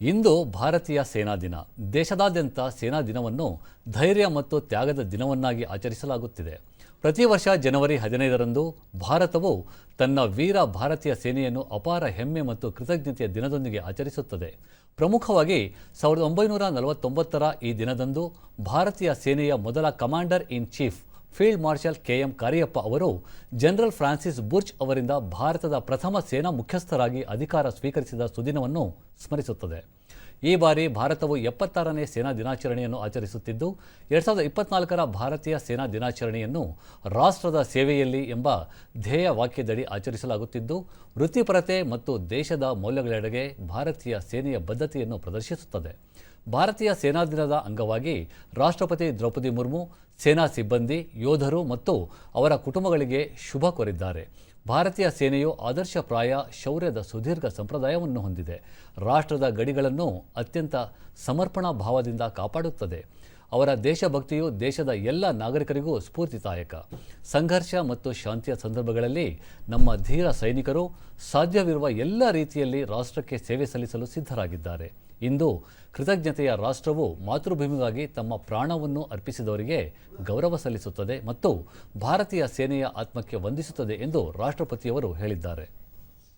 ಇಂದು ಭಾರತೀಯ ಸೇನಾ ದಿನ. ದೇಶದಾದ್ಯಂತ ಸೇನಾ ದಿನವನ್ನು ಧೈರ್ಯ ಮತ್ತು ತ್ಯಾಗದ ದಿನವನ್ನಾಗಿ ಆಚರಿಸಲಾಗುತ್ತಿದೆ. ಪ್ರತಿ ವರ್ಷ ಜನವರಿ ಹದಿನೈದರಂದು ಭಾರತವು ತನ್ನ ವೀರ ಭಾರತೀಯ ಸೇನೆಯನ್ನು ಅಪಾರ ಹೆಮ್ಮೆ ಮತ್ತು ಕೃತಜ್ಞತೆಯ ದಿನದೊಂದಿಗೆ ಆಚರಿಸುತ್ತದೆ. ಪ್ರಮುಖವಾಗಿ ಸಾವಿರದ ಒಂಬೈನೂರ ನಲವತ್ತೊಂಬತ್ತರ ಈ ದಿನದಂದು ಭಾರತೀಯ ಸೇನೆಯ ಮೊದಲ commander in chief field marshal K M Cariappa ಅವರು ಜನರಲ್ ಫ್ರಾನ್ಸಿಸ್ ಬುರ್ಚ್ ಅವರಿಂದ ಭಾರತದ ಪ್ರಥಮ ಸೇನಾ ಮುಖ್ಯಸ್ಥರಾಗಿ ಅಧಿಕಾರ ಸ್ವೀಕರಿಸಿದ ಸುದಿನವನ್ನು ಸ್ಮರಿಸುತ್ತದೆ. ಈ ಬಾರಿ ಭಾರತವು ಎಪ್ಪತ್ತಾರನೇ ಸೇನಾ ದಿನಾಚರಣೆಯನ್ನು ಆಚರಿಸುತ್ತಿದ್ದು, ಎರಡು ಸಾವಿರದ ಇಪ್ಪತ್ನಾಲ್ಕರ ಭಾರತೀಯ ಸೇನಾ ದಿನಾಚರಣೆಯನ್ನು ರಾಷ್ಟ್ರದ ಸೇವೆಯಲ್ಲಿ ಎಂಬ ಧ್ಯೇಯ ವಾಕ್ಯದಡಿ ಆಚರಿಸಲಾಗುತ್ತಿದ್ದು, ವೃತ್ತಿಪರತೆ ಮತ್ತು ದೇಶದ ಮೌಲ್ಯಗಳೆಡೆಗೆ ಭಾರತೀಯ ಸೇನೆಯ ಬದ್ಧತೆಯನ್ನು ಪ್ರದರ್ಶಿಸುತ್ತದೆ. ಭಾರತೀಯ ಸೇನಾ ದಿನದ ಅಂಗವಾಗಿ ರಾಷ್ಟ್ರಪತಿ ದ್ರೌಪದಿ ಮುರ್ಮು, ಸೇನಾ ಸಿಬ್ಬಂದಿ, ಯೋಧರು ಮತ್ತು ಅವರ ಕುಟುಂಬಗಳಿಗೆ ಶುಭ ಕೋರಿದ್ದಾರೆ. ಭಾರತೀಯ ಸೇನೆಯು ಆದರ್ಶಪ್ರಾಯ ಶೌರ್ಯದ ಸುದೀರ್ಘ ಸಂಪ್ರದಾಯವನ್ನು ಹೊಂದಿದೆ. ರಾಷ್ಟ್ರದ ಗಡಿಗಳನ್ನು ಅತ್ಯಂತ ಸಮರ್ಪಣಾ ಭಾವದಿಂದ ಕಾಪಾಡುತ್ತದೆ. ಅವರ ದೇಶಭಕ್ತಿಯು ದೇಶದ ಎಲ್ಲ ನಾಗರಿಕರಿಗೂ ಸ್ಫೂರ್ತಿದಾಯಕ. ಸಂಘರ್ಷ ಮತ್ತು ಶಾಂತಿಯ ಸಂದರ್ಭಗಳಲ್ಲಿ ನಮ್ಮ ಧೀರ ಸೈನಿಕರು ಸಾಧ್ಯವಿರುವ ಎಲ್ಲ ರೀತಿಯಲ್ಲಿ ರಾಷ್ಟ್ರಕ್ಕೆ ಸೇವೆ ಸಲ್ಲಿಸಲು ಸಿದ್ಧರಾಗಿದ್ದಾರೆ. ಇಂದು ಕೃತಜ್ಞತೆಯ ರಾಷ್ಟ್ರವು ಮಾತೃಭೂಮಿಗಾಗಿ ತಮ್ಮ ಪ್ರಾಣವನ್ನು ಅರ್ಪಿಸಿದವರಿಗೆ ಗೌರವ ಸಲ್ಲಿಸುತ್ತದೆ ಮತ್ತು ಭಾರತೀಯ ಸೇನೆಯ ಆತ್ಮಕ್ಕೆ ವಂದಿಸುತ್ತದೆ ಎಂದು ರಾಷ್ಟ್ರಪತಿಯವರು ಹೇಳಿದ್ದಾರೆ.